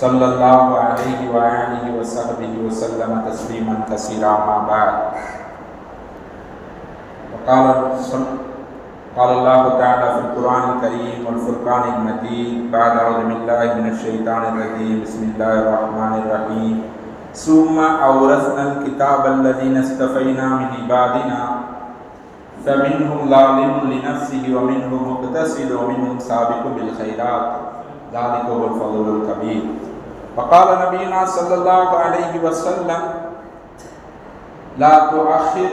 صلى الله عليه وآله وصحبه وسلم تسليما كثيرا ما بعد. وقال قال الله تعالى في القرآن الكريم والفرقان المجيد بعد أعوذ بالله من الشيطان الرجيم. بسم الله الرحمن الرحيم. ثم أورثنا الكتاب الذين اصطفينا من عبادنا فمنهم ظالم لنفسه ومنهم مقتصد ومنهم سابق بالخيرات. ذلك هو الفضل الكبير. وقال نبينا صلى الله عليه وسلم لا تؤخر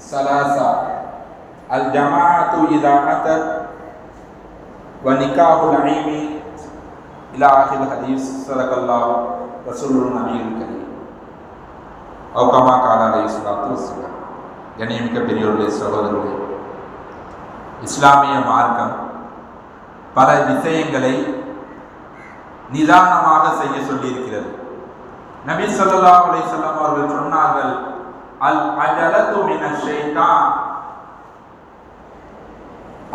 ثلاثة الجماعة إذا أتت ونكاح العيم إلى آخر الحديث صدق الله رسول النبي الكريم أو كما قال عليه الصلاة والسلام கண்ணியமிக்க பெரியோர்களே சகோதரர்களே இஸ்லாமிய மார்க்கம் பல விஷயங்களை நிதானமாக செய்ய சொல்லியிருக்கிறது. நபி சொல்லா அலை செல்லம் அவர்கள் சொன்னார்கள் அல் அஜலத்து மின ஷைத்தான்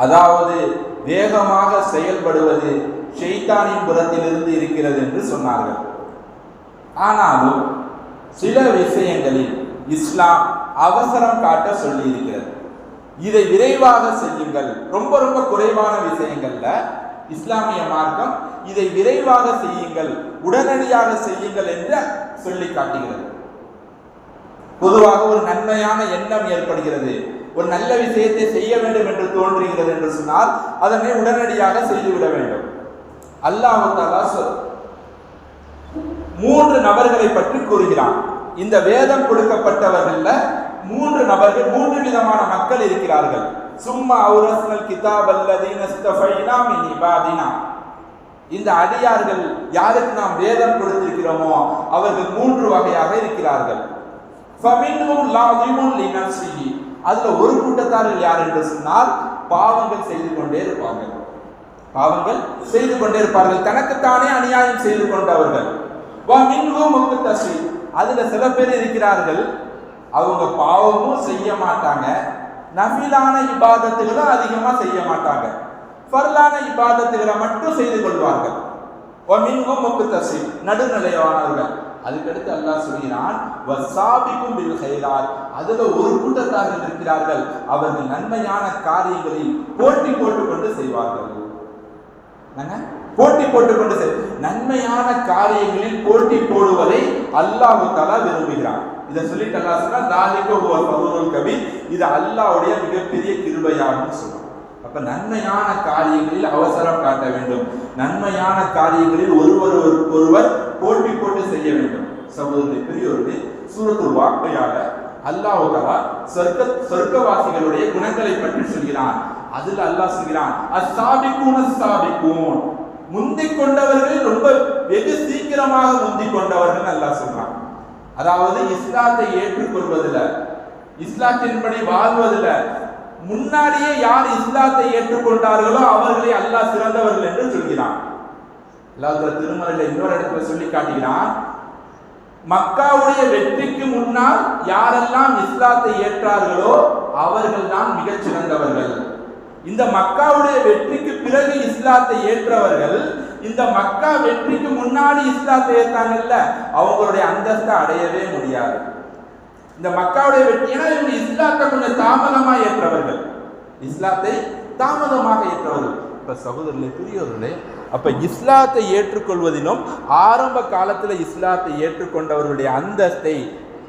அதாவது வேகமாக செயல்படுவது ஷெய்தானின் புறத்திலிருந்து இருக்கிறது என்று சொன்னார்கள். ஆனாலும் சில விஷயங்களில் இஸ்லாம் அவசரம் காட்ட சொல்லியிருக்கிறது. இதை விரைவாக செய்யுங்கள். ரொம்ப ரொம்ப குறைவான விஷயங்கள்ல இஸ்லாமிய மார்க்கம் இதை விரைவாக செய்யுங்கள் உடனடியாக செய்யுங்கள் என்று சொல்லி காட்டுகிறது. பொதுவாக ஒரு நன்மையான எண்ணம் ஏற்படுகிறது. ஒரு நல்ல விஷயத்தை செய்ய வேண்டும் என்று தோன்றுகிறது என்று சொன்னால் அதனை உடனடியாக செய்துவிட வேண்டும். அல்லாஹு தாலா சொல் மூன்று நபர்களை பற்றி கூறுகிறான். இந்த வேதம் கொடுக்கப்பட்டவர்கள்ல மூன்று நபர்கள் மூன்று விதமான மக்கள் இருக்கிறார்கள். சும்மா அவுரஸ்னல் கிதாப் அல்லதீன ஸ்தஃபைனா மின் இபாதினா. இந்த அடியார்கள் யாருக்கு நாம் வேதம் கொடுத்திருக்கிறோமோ அவர்கள் மூன்று வகையாக இருக்கிறார்கள். ஃபமின்ஹும் லாதிமுன் லினஃப்ஸிஹி அதுல ஒரு கூட்டத்தார்கள் யார் என்று சொன்னால் பாவங்கள் செய்து கொண்டே இருப்பார்கள். பாவங்கள் செய்து கொண்டே இருப்பார்கள். தனக்குத்தானே அநியாயம் செய்து கொண்டவர்கள். அதுல சில பேர் இருக்கிறார்கள். அவங்க பாவமும் செய்ய மாட்டாங்க. நஃபிலான இபாதத்துகளை அதிகமாக செய்ய மாட்டாங்க. ஃபர்லான இபாதத்துகளை மட்டும் செய்து கொள்வார்கள். வ மின்ஹும் தசி நடுநிலையானவர்கள். அதுக்கடுத்து அல்லாஹ் சொல்கிறான் வசாபிக்கும் பில் ஹைராத் அதுல ஒரு கூட்டத்தார்கள் இருக்கிறார்கள். அவர்கள் நன்மையான காரியங்களில் போட்டி போட்டுக்கொண்டு செய்வார்கள். என்ன போட்டி போட்டுக்கொண்டு செல். நன்மையான காரியங்களில் போட்டி போடுவதை அல்லாஹு தலா விரும்புகிறான். இதை சொல்லிட்டு அல்லா சொன்னா தாலிக்கு ஒரு கவி இது அல்லாஹ்வுடைய மிகப்பெரிய கிருபையாகும் சொல்லுவோம் அப்ப நன்மையான காரியங்களில் அவசரம் காட்ட வேண்டும். நன்மையான காரியங்களில் ஒருவர் ஒரு- ஒருவர் போட்டி போட்டு செய்ய வேண்டும். சகோதரி பெரியோர்களே சூரத்துல் வாக்கையாக அல்லாஹ் தலா சொர்க்க சொர்க்கவாசிகளுடைய குணங்களை பற்றி சொல்கிறான். அதில் அல்லாஹ் சொல்கிறான் அஸ்தாபிக்கும் அஸ்தாபிக்கும் முந்திக் கொண்டவர்கள் ரொம்ப வெகு சீக்கிரமாக முந்திக் கொண்டவர்கள் அல்லாஹ் சொல்றான் அதாவது இஸ்லாத்தை ஏற்றுக்கொள்வதில் இஸ்லாத்தின்படி வாழ்வதில் முன்னாடியே யார் இஸ்லாத்தை ஏற்றுக்கொண்டார்களோ அவர்களை அல்லாஹ் சிறந்தவர்கள் என்று சொல்கிறான். அல்லாஹ் திருமறையில இன்னொரு இடத்துல சொல்லி காட்டுகிறான். மக்காவுடைய வெற்றிக்கு முன்னால் யாரெல்லாம் இஸ்லாத்தை ஏற்றார்களோ அவர்கள் தான் மிகச் சிறந்தவர்கள் இந்த மக்காவுடைய வெற்றிக்கு பிறகு இஸ்லாத்தை ஏற்றவர்கள் இந்த மக்கா வெற்றிக்கு முன்னாடி இஸ்லாத்தை ஏற்றாங்கல்ல அவங்களுடைய அந்தஸ்தை அடையவே முடியாது. இந்த மக்காவுடைய வெற்றினா இவங்க இஸ்லாத்தை கொஞ்சம் தாமதமா ஏற்றவர்கள். இஸ்லாத்தை தாமதமாக ஏற்றவர்கள். இப்ப சகோதரர்களே பெரியவர்களே அப்ப இஸ்லாத்தை ஏற்றுக்கொள்வதிலும் ஆரம்ப காலத்துல இஸ்லாத்தை ஏற்றுக்கொண்டவர்களுடைய அந்தஸ்தை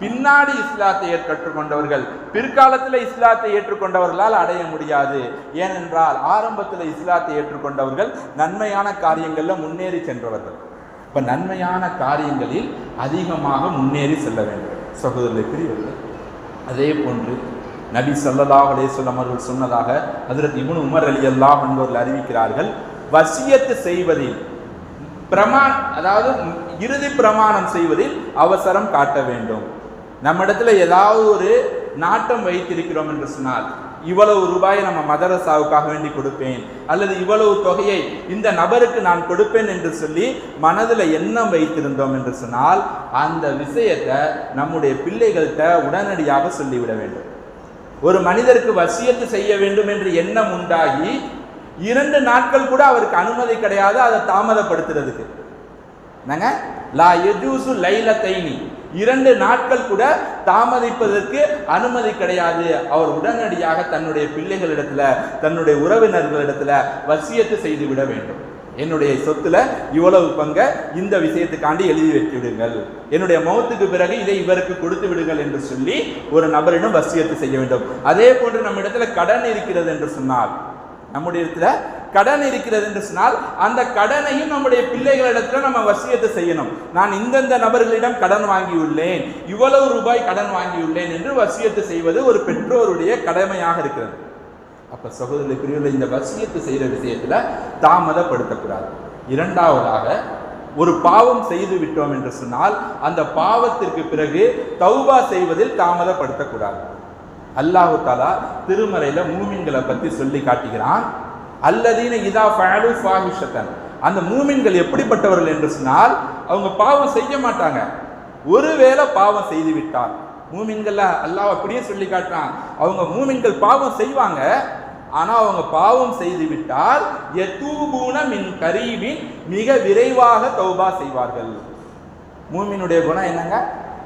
பின்னாடி இஸ்லாத்தை ஏற் கற்றுக்கொண்டவர்கள் பிற்காலத்தில் இஸ்லாத்தை ஏற்றுக்கொண்டவர்களால் அடைய முடியாது. ஏனென்றால் ஆரம்பத்தில் இஸ்லாத்தை ஏற்றுக்கொண்டவர்கள் நன்மையான காரியங்களில் முன்னேறி சென்றவர்கள். இப்போ நன்மையான காரியங்களில் அதிகமாக முன்னேறி செல்ல வேண்டும். சகோதரர்களை பிரியவர்கள் அதே போன்று நபி ஸல்லல்லாஹு அலைஹி வஸல்லம் அவர்கள் சொன்னதாக அதற்கு இவனு உமர் ரலியல்லாஹு என்பவர்கள் அறிவிக்கிறார்கள் வசியத்து செய்வதில் பிரமான் அதாவது இறுதி பிரமாணம் செய்வதில் அவசரம் காட்ட வேண்டும். நம்மிடத்துல ஏதாவது ஒரு நாட்டம் வைத்திருக்கிறோம் என்று சொன்னால் இவ்வளவு ரூபாயை நம்ம மதரசாவுக்காக வேண்டி கொடுப்பேன் அல்லது இவ்வளவு தொகையை இந்த நபருக்கு நான் கொடுப்பேன் என்று சொல்லி மனதில் எண்ணம் வைத்திருந்தோம் என்று சொன்னால் அந்த விஷயத்தை நம்முடைய பிள்ளைகள்கிட்ட உடனடியாக சொல்லிவிட வேண்டும். ஒரு மனிதருக்கு வசியத்து செய்ய வேண்டும் என்று எண்ணம் உண்டாகி இரண்டு நாட்கள் கூட அவருக்கு அனுமதி கிடையாது அதை தாமதப்படுத்துறதுக்கு. என்னங்க? லா எஜூசு தைனி இரண்டு நாட்கள் கூட தாமதிப்பதற்கு அனுமதி கிடையாது. அவர் உடனடியாக தன்னுடைய பிள்ளைகளிடத்துல தன்னுடைய உறவினர்களிடத்துல வசியத்தை செய்து விட வேண்டும். என்னுடைய சொத்துல இவ்வளவு பங்க இந்த விஷயத்துக்காண்டி எழுதி வைத்து விடுங்கள் என்னுடைய மௌத்துக்கு பிறகு இதை இவருக்கு கொடுத்து விடுங்கள் என்று சொல்லி ஒரு நபரிடம் வசியத்தை செய்ய வேண்டும். அதே போன்று நம்ம இடத்துல கடன் இருக்கிறது என்று சொன்னால் நம்முடைய இடத்துல கடன் இருக்கிறது என்று சொன்னால் அந்த கடனையும் நம்முடைய பிள்ளைகளிடத்தில் நம்ம வசியத்தை செய்யணும். நான் இந்தந்த நபர்களிடம் கடன் வாங்கியுள்ளேன் இவ்வளவு ரூபாய் கடன் வாங்கியுள்ளேன் என்று வசியத்தை செய்வது ஒரு பெற்றோருடைய கடமையாக இருக்கிறது. அப்ப சகோதரி பிரிவில் இந்த வசியத்தை செய்கிற விஷயத்தில் தாமதப்படுத்தக்கூடாது. இரண்டாவதாக ஒரு பாவம் செய்து விட்டோம் என்று சொன்னால் அந்த பாவத்திற்கு பிறகு தௌபா செய்வதில் தாமதப்படுத்தக்கூடாது. அல்லாஹு தாலா திருமறையில மூமின்களை பத்தி சொல்லி காட்டுகிறான். அல்லதீன இதா ஃபஅலு ஃபாஹிஷத்தன். அந்த மூமின்கள் எப்படிப்பட்டவர்கள் என்று சொன்னால் அவங்க பாவம் செய்ய மாட்டாங்க. ஒருவேளை பாவம் செய்து விட்டார் மூமின்கள்ல அல்லாஹ் அப்படியே சொல்லி காட்டுறான். அவங்க மூமின்கள் பாவம் செய்வாங்க. ஆனால் அவங்க பாவம் செய்து விட்டால் எத்தூபூன மின் கரீபின் மிக விரைவாக தௌபா செய்வார்கள். மூமினுடைய குணம் என்னங்க?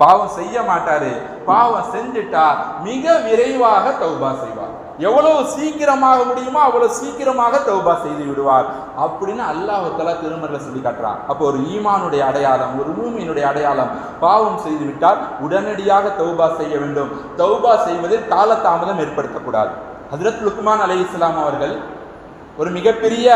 பாவம் செய்ய மாட்டாரு. பாவம் செஞ்சுட்டா மிக விரைவாக தௌபா செய்வார். எவ்வளவு சீக்கிரமாக முடியுமோ அவ்வளவு சீக்கிரமாக தௌபா செய்து விடுவார். அப்படின்னு அல்லாஹால திருமறையில் சொல்லி காட்டுறான். அப்போ ஒரு ஈமானுடைய அடையாளம் ஒரு மூமியினுடைய அடையாளம் பாவம் செய்து விட்டால் உடனடியாக தௌபா செய்ய வேண்டும். தௌபா செய்வதில் காலதாமதம் ஏற்படுத்தக்கூடாது. ஹஜரத் லுக்மான் அலி இஸ்லாம் அவர்கள் ஒரு மிகப்பெரிய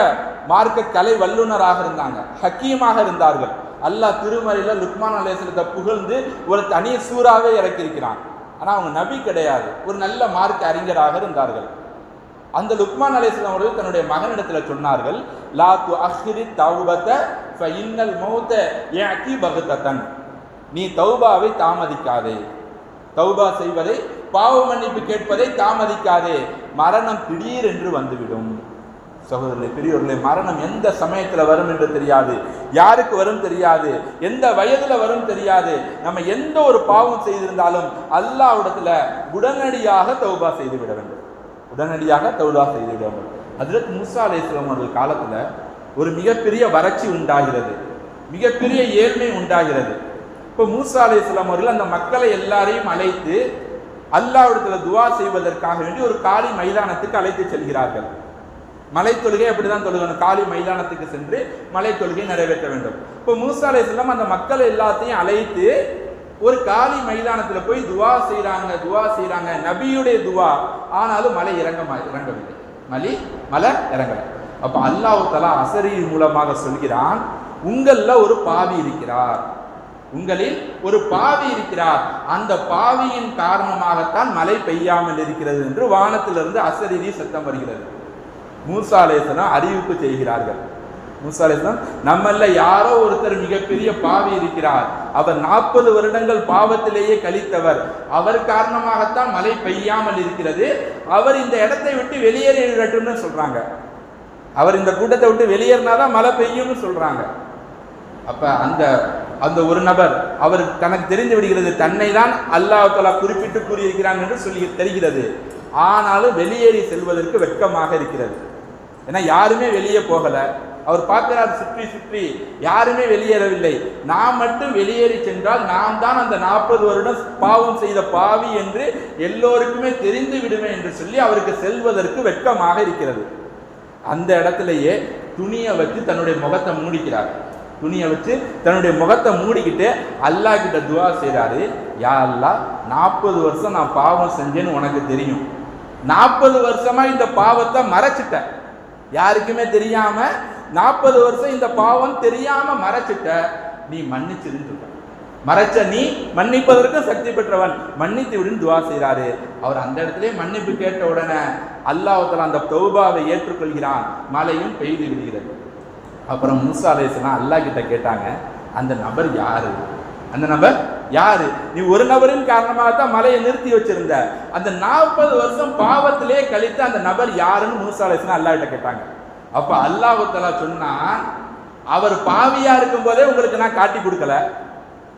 மார்க்க கலை வல்லுனராக இருந்தாங்க. ஹக்கீமாக இருந்தார்கள். அல்லாஹ் திருமறையில் லுக்மான் அலேசனத்தை புகழ்ந்து ஒரு தனி சூறாவே இறக்கியிருக்கிறான். ஆனால் அவங்க நபி கிடையாது. ஒரு நல்ல மார்க் அறிஞராக இருந்தார்கள். அந்த லுக்மான் அலைஹிஸ்ஸலாம் அவர்கள் தன்னுடைய மகனிடத்தில் சொன்னார்கள் லா து அஹ்ரி தௌபத ஃப இன்னல் மௌத யஅதி பக்ததன். நீ தௌபாவை தாமதிக்காதே. தௌபா செய்வதை பாவ மன்னிப்பு கேட்பதை தாமதிக்காதே. மரணம் திடீர் என்று வந்துவிடும். சகோதரர்களே பெரியோர்களே மரணம் எந்த சமயத்தில் வரும் என்று தெரியாது. யாருக்கு வரும் தெரியாது? எந்த வயதில் வரும் தெரியாது? நம்ம எந்த ஒரு பாவம் செய்திருந்தாலும் அல்லாவிடத்தில் உடனடியாக தௌபா செய்து விட வேண்டும். உடனடியாக தௌபா செய்து விட வேண்டும். அதில் முசா அலைஹிஸ்ஸலாம் அவர்கள் காலத்தில் ஒரு மிகப்பெரிய வறட்சி உண்டாகிறது. மிகப்பெரிய ஏழ்மை உண்டாகிறது. இப்போ மூசா அலைஹிஸ்ஸலாம் அவர்கள் அந்த மக்களை எல்லாரையும் அழைத்து அல்லாவிடத்தில் துவா செய்வதற்காக வேண்டி ஒரு காலி மைதானத்துக்கு அழைத்து செல்கிறார்கள். மலை தொழுகை அப்படிதான் தொழுகணும். காலி மைதானத்துக்கு சென்று மலை தொழுகை நிறைவேற்ற வேண்டும். இப்போ மூசா அலைஹிஸ்ஸலாம் அந்த மக்கள் எல்லாத்தையும் அழைத்து ஒரு காலி மைதானத்தில் போய் துவா செய்கிறாங்க துவா செய்கிறாங்க நபியுடைய துவா. ஆனாலும் மலை இறங்க மா- இறங்கவில்லை. மலி மலை இறங்கலை. அப்போ அல்லாஹ் தலா அசரியின் மூலமாக சொல்கிறான் உங்களில் ஒரு பாவி இருக்கிறார். உங்களில் ஒரு பாவி இருக்கிறார். அந்த பாவியின் காரணமாகத்தான் மழை பெய்யாமல் இருக்கிறது என்று வானத்திலிருந்து அசரீரி சத்தம் வருகிறது. மூசாலேசனா அறிவிப்பு செய்கிறார்கள். மூசாலேசன் அலைஹிஸ்ஸலாம் நம்மல்ல யாரோ ஒருத்தர் மிகப்பெரிய பாவி இருக்கிறார். அவர் நாற்பது வருடங்கள் பாவத்திலேயே கழித்தவர். அவர் காரணமாகத்தான் மழை பெய்யாமல் இருக்கிறது. அவர் இந்த இடத்தை விட்டு வெளியேறிடட்டும்னு சொல்றாங்க. அவர் இந்த கூட்டத்தை விட்டு வெளியேறினாதான் மழை பெய்யும்னு சொல்றாங்க. அப்ப அந்த அந்த ஒரு நபர் அவர் தனக்கு தெரிந்து விடுகிறது தன்னை தான் அல்லாஹ் குறிப்பிட்டு கூறியிருக்கிறான் என்று சொல்லி தெரிகிறது. ஆனாலும் வெளியேறி செல்வதற்கு வெட்கமாக இருக்கிறது. ஏன்னா யாருமே வெளியே போகலை. அவர் பார்க்கிறார் சுற்றி சுற்றி. யாருமே வெளியேறவில்லை. நாம் மட்டும் வெளியேறி சென்றால் நாம் தான் அந்த நாற்பது வருடம் பாவம் செய்த பாவி என்று எல்லோருக்குமே தெரிந்து விடுவேன் என்று சொல்லி அவருக்கு செல்வதற்கு வெட்கமாக இருக்கிறது. அந்த இடத்துலயே துணியை வச்சு தன்னுடைய முகத்தை மூடிக்கிறார். துணியை வச்சு தன்னுடைய முகத்தை மூடிக்கிட்டு அல்லாஹ் கிட்ட துவா செய்கிறாரு யா அல்லா நாற்பது வருஷம் நான் பாவம் செஞ்சேன்னு உனக்கு தெரியும். நாற்பது வருஷமா இந்த பாவத்தை மறைச்சிட்டேன். யாருக்குமே தெரியாம நாற்பது வருஷம் இந்த பாவம் தெரியாம மறைச்சிட்ட நீ மன்னிச்சிருன்னு மறைச்ச நீ மன்னிப்பதற்கு சக்தி பெற்றவன். மன்னித்து விடுன்னு துவா செய்கிறாரு அவர் அந்த இடத்துல மன்னிப்பு கேட்ட உடனே அல்லாஹத்தில் அந்த தௌபாவை ஏற்றுக்கொள்கிறான். மழையும் பெய்து விடுகிறது. அப்புறம் முசா அலேசனா அல்லாஹ் கிட்ட கேட்டாங்க அந்த நபர் யாரு? அந்த நபர் யாரு? நீ ஒரு நபரின் காரணமாக தான் மலையை நிறுத்தி வச்சிருந்த. அந்த நாற்பது வருஷம் பாவத்திலே கழித்து அந்த நபர் யாருன்னு மூசா அலைஹிஸ்ஸலாம் அல்லாஹ்கிட்ட கேட்டாங்க. அப்ப அல்லாஹ் சொன்னா அவர் பாவியா இருக்கும் போதே உங்களுக்கு நான் காட்டி கொடுக்கல.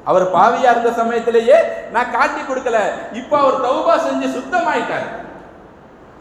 அவர் பாவியா இருந்த சமயத்திலேயே நான் காட்டி கொடுக்கல. இப்போ அவர் தௌபா செஞ்சு சுத்தமாயிட்டாரு.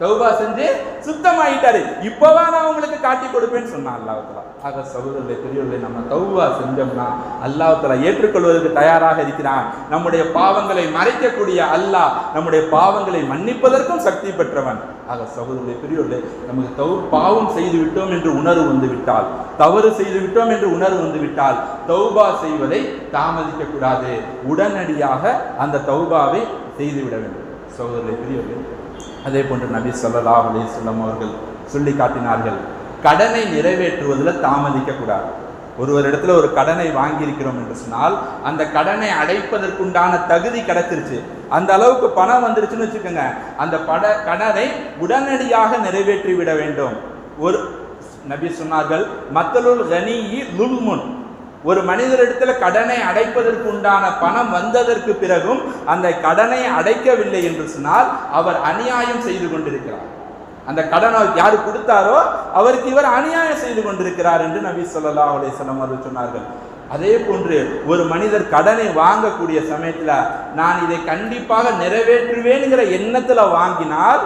தௌபா செஞ்சு சுத்தமாயிட்டாரு. இப்பவா நான் உங்களுக்கு காட்டி கொடுப்பேன்னு சொன்னான் அல்லாஹ் ஆக சகோதரர்களே பெரியவர்களை நம்ம தௌபா செஞ்சோம்னா அல்லாஹ் ஏற்றுக்கொள்வதற்கு தயாராக இருக்கிறான். நம்முடைய பாவங்களை மறைக்கக்கூடிய அல்லாஹ் நம்முடைய பாவங்களை மன்னிப்பதற்கும் சக்தி பெற்றவன். ஆக சகோதரர்களே பெரியவர்களே நமக்கு தௌ பாவம் செய்து விட்டோம் என்று உணர்வு வந்து விட்டால் தவறு செய்து விட்டோம் என்று உணர்வு வந்து விட்டால் தௌபா செய்வதை தாமதிக்க கூடாது. உடனடியாக அந்த தௌபாவை செய்துவிட வேண்டும். சகோதரர்களே பெரியவர்கள் அதே போன்று நபி சொல்லலா அலே சொல்லம் அவர்கள் சொல்லி காட்டினார்கள் கடனை நிறைவேற்றுவதில் தாமதிக்க கூடாது ஒருவர் இடத்துல ஒரு கடனை வாங்கியிருக்கிறோம் என்று சொன்னால் அந்த கடனை அடைப்பதற்குண்டான தகுதி கிடைச்சிருச்சு. அந்த அளவுக்கு பணம் வந்துருச்சுன்னு வச்சுக்கோங்க அந்த பட கடனை உடனடியாக நிறைவேற்றி விட வேண்டும். ஒரு நபி சொன்னார்கள் மத்தலுல் கனி லுல்முன் ஒரு மனிதரிடத்தில் கடனை அடைப்பதற்கு உண்டான பணம் வந்ததற்கு பிறகும் அந்த கடனை அடைக்கவில்லை என்று சொன்னால் அவர் அநியாயம் செய்து கொண்டிருக்கிறார். அந்த கடனை யார் கொடுத்தாரோ அவருக்கு இவர் அநியாயம் செய்து கொண்டிருக்கிறார் என்று நபி சொல்லா அலைஹி அவர்கள் சொன்னார்கள். அதே போன்று ஒரு மனிதர் கடனை வாங்கக்கூடிய சமயத்தில் நான் இதை கண்டிப்பாக நிறைவேற்றுவேனுங்கிற எண்ணத்தில் வாங்கினால்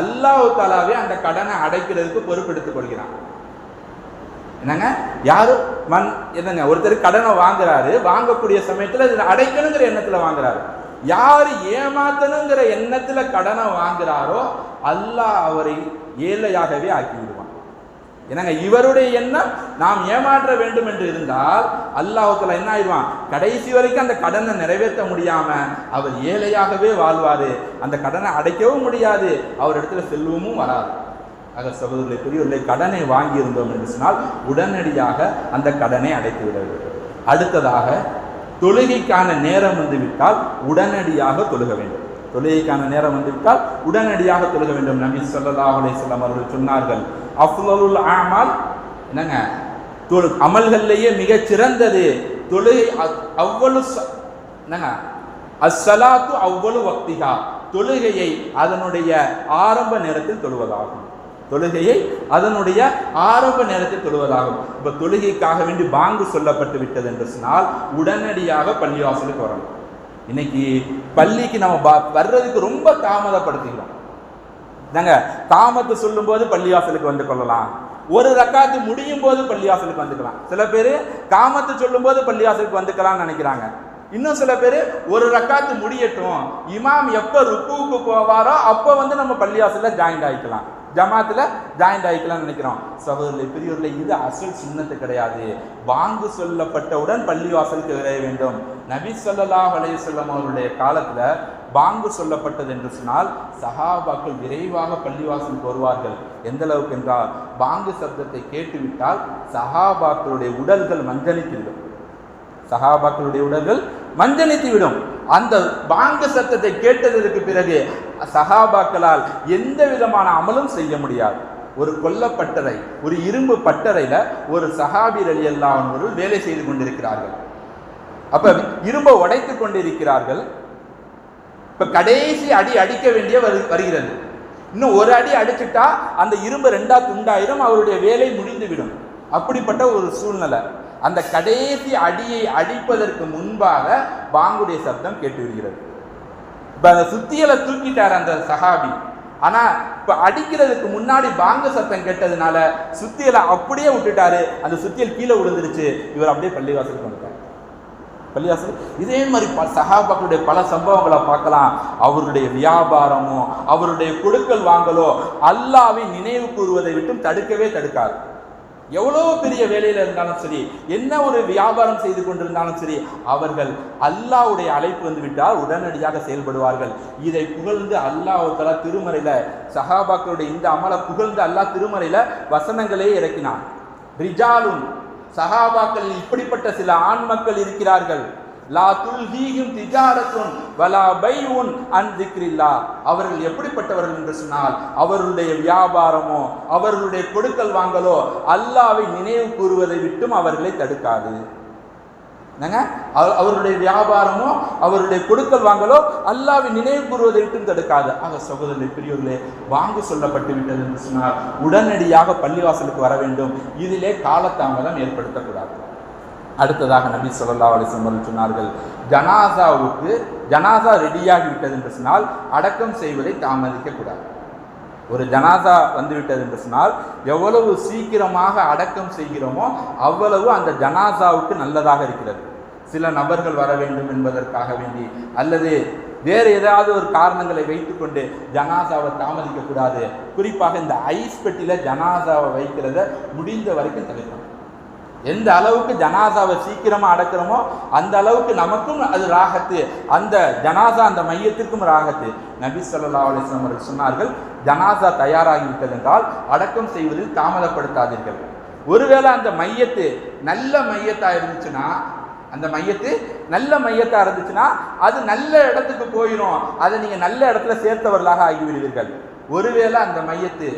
அல்லாஹ் தாலாவே அந்த கடனை அடைக்கிறதுக்கு பொறுப்பெடுத்துக் கொள்கிறான். என்னங்க? யாரும் மண் என்னங்க? ஒருத்தர் கடனை வாங்குறாரு. வாங்கக்கூடிய சமயத்தில் இதில் அடைக்கணுங்கிற எண்ணத்தில் வாங்குறாரு. யார் ஏமாத்தணுங்கிற எண்ணத்தில் கடனை வாங்குறாரோ அல்லாஹ் அவரை ஏழையாகவே ஆக்கி விடுவான் என்னங்க? இவருடைய எண்ணம் நாம் ஏமாற்ற வேண்டும் என்று இருந்தால் அல்லாஹத்துல என்ன ஆயிடுவான்? கடைசி வரைக்கும் அந்த கடனை நிறைவேற்ற முடியாம அவர் ஏழையாகவே வாழ்வாரு. அந்த கடனை அடைக்கவும் முடியாது. அவர் இடத்துல செல்வமும் வராது. ஆக சகோதரர்களை பெரியவர்களை கடனை வாங்கியிருந்தோம் என்று சொன்னால் உடனடியாக அந்த கடனை அடைத்து விட வேண்டும் அடுத்ததாக தொழுகைக்கான நேரம் வந்து விட்டால் உடனடியாக தொழுக வேண்டும். தொழுகைக்கான நேரம் வந்து விட்டால் உடனடியாக தொழுக வேண்டும். நபி ஸல்லல்லாஹு அலைஹி அவர்கள் சொன்னார்கள் அஃலலுல் ஆமால் என்னங்க? தொழு அமல்கள்லேயே மிகச் சிறந்தது. தொழுகை அ- அவ்வளவு ச- என்னங்க? அஸ்ஸலாத்து அவ்வளவு வக்திகா. தொழுகையை அதனுடைய ஆரம்ப நேரத்தில் தொழுவதாகும். தொழுகையை அதனுடைய ஆரம்ப நேரத்தில் தொழுவதாகும். இப்ப தொழுகைக்காக வேண்டி பாங்கு சொல்லப்பட்டு விட்டது என்று சொன்னால் உடனடியாக பள்ளிவாசலுக்கு வரணும். இன்னைக்கு பள்ளிக்கு நம்ம வர்றதுக்கு ரொம்ப தாமதப்படுத்திக்கிறோம். நாங்க தாமத்தை சொல்லும்போது பள்ளிவாசலுக்கு வந்து கொள்ளலாம். ஒரு ரக்காத்து முடியும் போது பள்ளிவாசலுக்கு வந்துக்கலாம். சில பேர் காமத்து சொல்லும்போது பள்ளிவாசலுக்கு வந்துக்கலாம்னு நினைக்கிறாங்க. இன்னும் சில பேர் ஒரு ரக்காத்து முடியட்டும் இமாம் எப்போ ருக்குவுக்கு போவாரோ அப்போ வந்து நம்ம பள்ளிவாசலில் ஜாயின் ஆகிக்கலாம் ஜமாத்தில் ஜாயின்ட் ஆகிக்கலாம்னு நினைக்கிறோம். சகோதரர்களே பெரியவர்களே இது அசல் சுண்ணத்து கிடையாது. வாங்கு சொல்லப்பட்டவுடன் பள்ளிவாசலுக்கு விரைய வேண்டும். நபி சொல்லலா அலைஹி வஸல்லம் அவருடைய காலத்தில் பாங்கு சொல்லப்பட்டது என்று சொன்னால் சஹாபாக்கள் விரைவாக பள்ளிவாசலுக்கு வருவார்கள். எந்த அளவுக்கு என்றால் பாங்கு சப்தத்தை கேட்டுவிட்டால் சஹாபாக்களுடைய உடல்கள் மஞ்சளித்துவிடும் சஹாபாக்களுடைய உடல்கள் மஞ்சளித்து விடும். அந்த பாங்கு சத்தத்தை கேட்டதற்கு பிறகு சஹாபாக்களால் எந்த விதமான அமலும் செய்ய முடியாது. ஒரு கொல்லப்பட்டறை ஒரு இரும்பு பட்டறையில ஒரு சஹாபி அலி அல்லாஹர்கள் வேலை செய்து கொண்டிருக்கிறார்கள். அப்ப இரும்பை உடைத்து கொண்டிருக்கிறார்கள். இப்ப கடைசி அடி அடிக்க வேண்டிய வரு- வருகிறது. இன்னும் ஒரு அடி அடிச்சுட்டா அந்த இரும்பு ரெண்டா துண்டாயிரும் அவருடைய வேலை முடிந்துவிடும். அப்படிப்பட்ட ஒரு சூழ்நிலை. அந்த கடைசி அடியை அடிப்பதற்கு முன்பாக பாங்குடைய சப்தம் கேட்டு விடுகிறது இப்ப அந்த சுத்தியலை தூக்கிட்டார் அந்த சஹாபி. ஆனா இப்ப அடிக்கிறதுக்கு முன்னாடி பாங்கு சத்தம் கேட்டதுனால சுத்தியலை அப்படியே விட்டுட்டாரு. அந்த சுத்தியல் கீழே விழுந்துருச்சு. இவர் அப்படியே பள்ளிவாசலுக்கு வந்துட்டார். பள்ளிவாசல்? இதே மாதிரி ப சகாபாக்களுடைய பல சம்பவங்களை பார்க்கலாம். அவருடைய வியாபாரமோ அவருடைய கொடுக்கல் வாங்கலோ அல்லாவை நினைவு கூறுவதை விட்டும் தடுக்கவே தடுக்காது. எவ்வளோ பெரிய வேலையில் இருந்தாலும் சரி என்ன ஒரு வியாபாரம் செய்து கொண்டிருந்தாலும் சரி அவர்கள் அல்லாஹ்வுடைய அழைப்பு வந்து விட்டால் உடனடியாக செயல்படுவார்கள். இதை புகழ்ந்து அல்லாஹ் திருமறையில் சஹாபாக்களுடைய இந்த அமலை புகழ்ந்து அல்லாஹ் திருமறையில் வசனங்களே இறக்கினான். ரிஜாலும் சஹாபாக்கள் இப்படிப்பட்ட சில ஆண் மக்கள் இருக்கிறார்கள். லா துல்ஹீஹிம் திஜாரத்துன் வலா பைஉன் அன் அவர்கள் எப்படிப்பட்டவர்கள் என்று சொன்னால் அவர்களுடைய வியாபாரமோ அவர்களுடைய கொடுக்கல் வாங்கலோ அல்லாவை நினைவு கூறுவதை விட்டும் அவர்களை தடுக்காது. என்னங்க? அவருடைய வியாபாரமோ அவருடைய கொடுக்கல் வாங்கலோ அல்லாவை நினைவு கூறுவதை விட்டும் தடுக்காது. ஆக சகோதரர்களே பெரியோர்களே வாங்கு சொல்லப்பட்டு விட்டது என்று சொன்னால் உடனடியாக பள்ளிவாசலுக்கு வர வேண்டும். இதிலே காலதாமதம் ஏற்படுத்தக்கூடாது. அடுத்ததாக நபி ஸல்லல்லாஹு அலைஹி சொன்னார்கள் ஜனாசாவுக்கு ஜனாசா ரெடியாகி விட்டது என்று சொன்னால் அடக்கம் செய்வதை தாமதிக்கக்கூடாது ஒரு ஜனாசா வந்துவிட்டது என்று சொன்னால் எவ்வளவு சீக்கிரமாக அடக்கம் செய்கிறோமோ அவ்வளவு அந்த ஜனாசாவுக்கு நல்லதாக இருக்கிறது. சில நபர்கள் வர வேண்டும் என்பதற்காக வேண்டி அல்லது வேறு ஏதாவது ஒரு காரணங்களை வைத்துக்கொண்டு ஜனாசாவை தாமதிக்கக்கூடாது குறிப்பாக இந்த ஐஸ் பெட்டியில் ஜனாசாவை வைக்கிறத முடிந்த வரைக்கும் தவிர்க்கணும். எந்த அளவுக்கு ஜனாசாவை சீக்கிரமாக அடக்கிறோமோ அந்த அளவுக்கு நமக்கும் அது ராகத்து. அந்த ஜனாசா அந்த மையத்திற்கும் ராகத்து. நபி சொல்லா அலைஹி அவர்கள் சொன்னார்கள் ஜனாசா தயாராகிவிட்டது என்றால் அடக்கம் செய்வதில் தாமதப்படுத்தாதீர்கள். ஒருவேளை அந்த மையத்து நல்ல மையத்தாக இருந்துச்சுன்னா அந்த மையத்து நல்ல மையத்தாக இருந்துச்சுன்னா அது நல்ல இடத்துக்கு போயிடும் அதை நீங்கள் நல்ல இடத்துல சேர்த்தவர்களாக ஆகிவிடுவீர்கள். ஒருவேளை அந்த மையத்து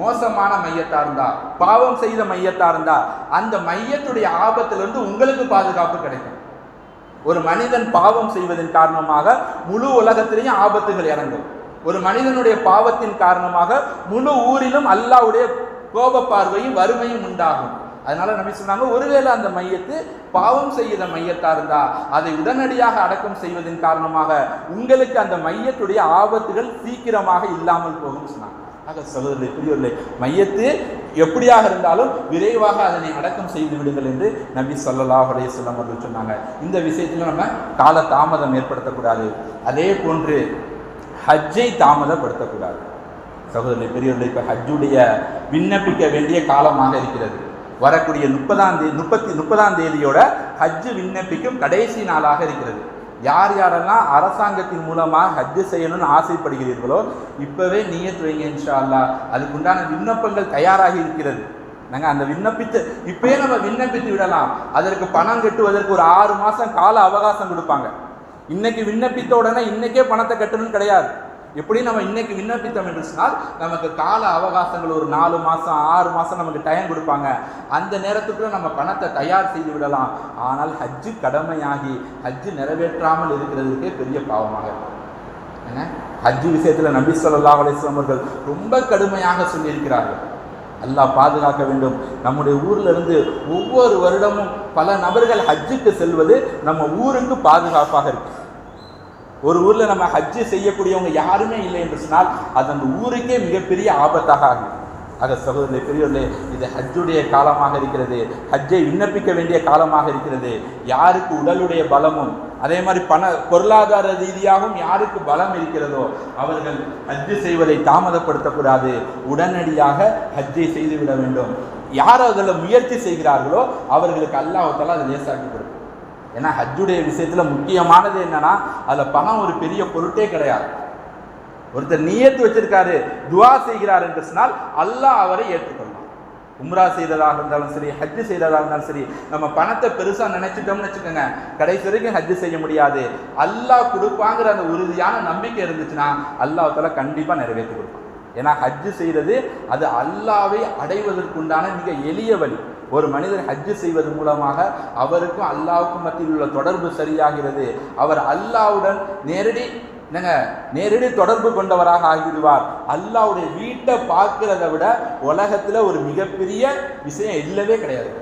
மோசமான மையத்தா இருந்தா பாவம் செய்த மையத்தா இருந்தா அந்த மையத்துடைய ஆபத்திலிருந்து உங்களுக்கு பாதுகாப்பு கிடைக்கும். ஒரு மனிதன் பாவம் செய்வதன் காரணமாக முழு உலகத்திலேயும் ஆபத்துகள் இறங்கும். ஒரு மனிதனுடைய பாவத்தின் காரணமாக முழு ஊரிலும் அல்லாவுடைய கோப பார்வையும் வறுமையும் உண்டாகும். அதனால நம்ம சொன்னாங்க ஒருவேளை அந்த மையத்து பாவம் செய்த மையத்தா இருந்தா அதை உடனடியாக அடக்கம் செய்வதன் காரணமாக உங்களுக்கு அந்த மையத்துடைய ஆபத்துகள் சீக்கிரமாக இல்லாமல் போகும் சொன்னாங்க. ஆக சகோதரர்களை பெரியவர்களே மையத்து எப்படியாக இருந்தாலும் விரைவாக அதனை அடக்கம் செய்து விடுங்கள் என்று நபி சொல்லலாஹ் அலைஹி வஸல்லம் அவர்கள் சொன்னாங்க. இந்த விஷயத்தில் நம்ம கால தாமதம் ஏற்படுத்தக்கூடாது. அதே போன்று ஹஜ்ஜை தாமதப்படுத்தக்கூடாது. சகோதரர்களை பெரியவர்களே இப்போ ஹஜ்ஜுடைய விண்ணப்பிக்க வேண்டிய காலமாக இருக்கிறது. வரக்கூடிய முப்பதாம் தேதி முப்பத்தி முப்பதாம் தேதியோட ஹஜ்ஜு விண்ணப்பிக்கும் கடைசி நாளாக இருக்கிறது. யார் யாரெல்லாம் அரசாங்கத்தின் மூலமாக ஹஜ்ஜு செய்யணும்னு ஆசைப்படுகிறீர்களோ இப்போவே நீயத் வைங்க இன்ஷா அல்லாஹ் அதுக்குண்டான விண்ணப்பங்கள் தயாராகி இருக்கிறது. நாங்கள் அந்த விண்ணப்பித்து இப்பயே நம்ம விண்ணப்பித்து விடலாம். அதற்கு பணம் கட்டுவதற்கு ஒரு ஆறு மாதம் கால அவகாசம் கொடுப்பாங்க. இன்னைக்கு விண்ணப்பித்த உடனே இன்னைக்கே பணத்தை கட்டணும்னு கிடையாது. எப்படி நம்ம இன்னைக்கு விண்ணப்பித்தோம் என்று சொன்னால் நமக்கு கால அவகாசங்கள் ஒரு நாலு மாசம் ஆறு மாசம் நமக்கு டைம் கொடுப்பாங்க. அந்த நேரத்துக்குள்ள நம்ம பணத்தை தயார் செய்து விடலாம். ஆனால் ஹஜ்ஜு கடமையாகி ஹஜ்ஜு நிறைவேற்றாமல் இருக்கிறதுக்கே பெரிய பாவமாக இருக்கும். என்ன? ஹஜ்ஜு விஷயத்தில் நபி சொல்லா அலைஹி அவர்கள் ரொம்ப கடுமையாக சொல்லியிருக்கிறார்கள். அல்லாஹ் பாதுகாக்க வேண்டும். நம்முடைய ஊரில் இருந்து ஒவ்வொரு வருடமும் பல நபர்கள் ஹஜ்ஜுக்கு செல்வது நம்ம ஊருக்கு பாதுகாப்பாக இருக்கு. ஒரு ஊரில் நம்ம ஹஜ்ஜு செய்யக்கூடியவங்க யாருமே இல்லை என்று சொன்னால் அது அந்த ஊருக்கே மிகப்பெரிய ஆபத்தாக ஆகும். ஆக சகோதரர்களே பெரியவர்களே இது ஹஜ்ஜுடைய காலமாக இருக்கிறது. ஹஜ்ஜை விண்ணப்பிக்க வேண்டிய காலமாக இருக்கிறது. யாருக்கு உடலுடைய பலமும் அதே மாதிரி பண பொருளாதார ரீதியாகவும் யாருக்கு பலம் இருக்கிறதோ அவர்கள் ஹஜ்ஜு செய்வதை தாமதப்படுத்தக்கூடாது. உடனடியாக ஹஜ்ஜை செய்துவிட வேண்டும். யார் அதில் முயற்சி செய்கிறார்களோ அவர்களுக்கு அல்லாஹால அதை லேசாக்கி ஏன்னா ஹஜ்ஜுடைய விஷயத்தில் முக்கியமானது என்னன்னா அதில் பணம் ஒரு பெரிய பொருட்டே கிடையாது. ஒருத்தர் நியத்து வச்சிருக்காரு துவா செய்கிறார் என்று சொன்னால் அல்லாஹ் அவரை ஏற்றுக்கொள்ளலாம் உம்ரா செய்ததாக இருந்தாலும் சரி ஹஜ்ஜு செய்ததாக இருந்தாலும் சரி நம்ம பணத்தை பெருசாக நினைச்சிட்டோம்னு வச்சுக்கோங்க கடைசி வரைக்கும் ஹஜ்ஜு செய்ய முடியாது. அல்லாஹ் கொடுப்பாங்கிற அந்த உறுதியான நம்பிக்கை இருந்துச்சுன்னா அல்லாஹ் கண்டிப்பாக நிறைவேற்றி கொடுப்பான். ஏன்னா ஹஜ்ஜு செய்கிறது அது அல்லாவை அடைவதற்குண்டான மிக எளிய வழி. ஒரு மனிதர் ஹஜ்ஜு செய்வது மூலமாக அவருக்கும் அல்லாவுக்கும் மத்தியில் உள்ள தொடர்பு சரியாகிறது. அவர் அல்லாவுடன் நேரடி என்னங்க நேரடி தொடர்பு கொண்டவராக ஆகிடுவார் அல்லாவுடைய வீட்டை பார்க்கிறத விட உலகத்தில் ஒரு மிகப்பெரிய விஷயம் இல்லவே கிடையாது.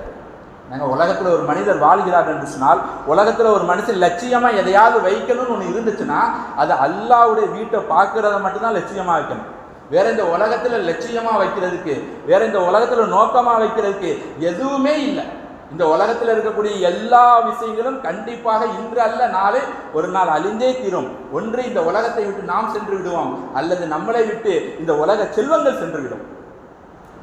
நாங்கள் உலகத்தில் ஒரு மனிதர் வாழ்கிறார் என்று சொன்னால் உலகத்தில் ஒரு மனுஷன் லட்சியமாக எதையாவது வைக்கணும்னு ஒன்று இருந்துச்சுன்னா அது அல்லாவுடைய வீட்டை பார்க்கறத மட்டும்தான் லட்சியமாக வைக்கணும். வேற இந்த உலகத்தில் லட்சியமாக வைக்கிறதுக்கு வேற இந்த உலகத்தில் நோக்கமாக வைக்கிறதுக்கு எதுவுமே இல்லை. இந்த உலகத்தில் இருக்கக்கூடிய எல்லா விஷயங்களும் கண்டிப்பாக இன்று அல்ல நாளை ஒரு நாள் அழிந்தே தீரும். ஒன்று இந்த உலகத்தை விட்டு நாம் சென்று விடுவோம் அல்லது நம்மளை விட்டு இந்த உலக செல்வங்கள் சென்று விடும்.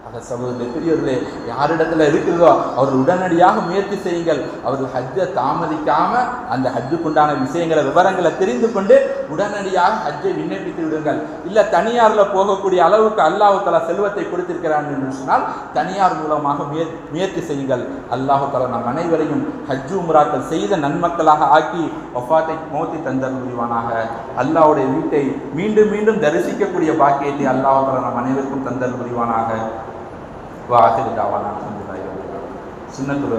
ஆக சகோதரர்களே பெரியவர்களே யாரிடத்துல இருக்கிறதோ அவர்கள் உடனடியாக முயற்சி செய்யுங்கள். அவர்கள் ஹஜ்ஜை தாமதிக்காம அந்த ஹஜ்ஜுக்குண்டான விஷயங்களை விவரங்களை தெரிந்து கொண்டு உடனடியாக ஹஜ்ஜை விண்ணப்பித்து விடுங்கள். இல்லை தனியாரில் போகக்கூடிய அளவுக்கு அல்லாஹு தலா செல்வத்தை கொடுத்திருக்கிறான் என்று சொன்னால் தனியார் மூலமாக முயற் முயற்சி செய்யுங்கள். அல்லாஹு தலா நம் அனைவரையும் ஹஜ்ஜு உம்ராக்கள் செய்த நன்மக்களாக ஆக்கி வஃபாத்தை மோத்தி தந்தல் முடிவானாக அல்லாஹ்வுடைய வீட்டை மீண்டும் மீண்டும் தரிசிக்கக்கூடிய பாக்கியத்தை அல்லாஹு நம் அனைவருக்கும் தந்தல் முடிவானாக வாஹிர் தாவானா அல்ஹம்துலில்லாஹி ரப்பில் ஆலமீன். சுன்னத்துல்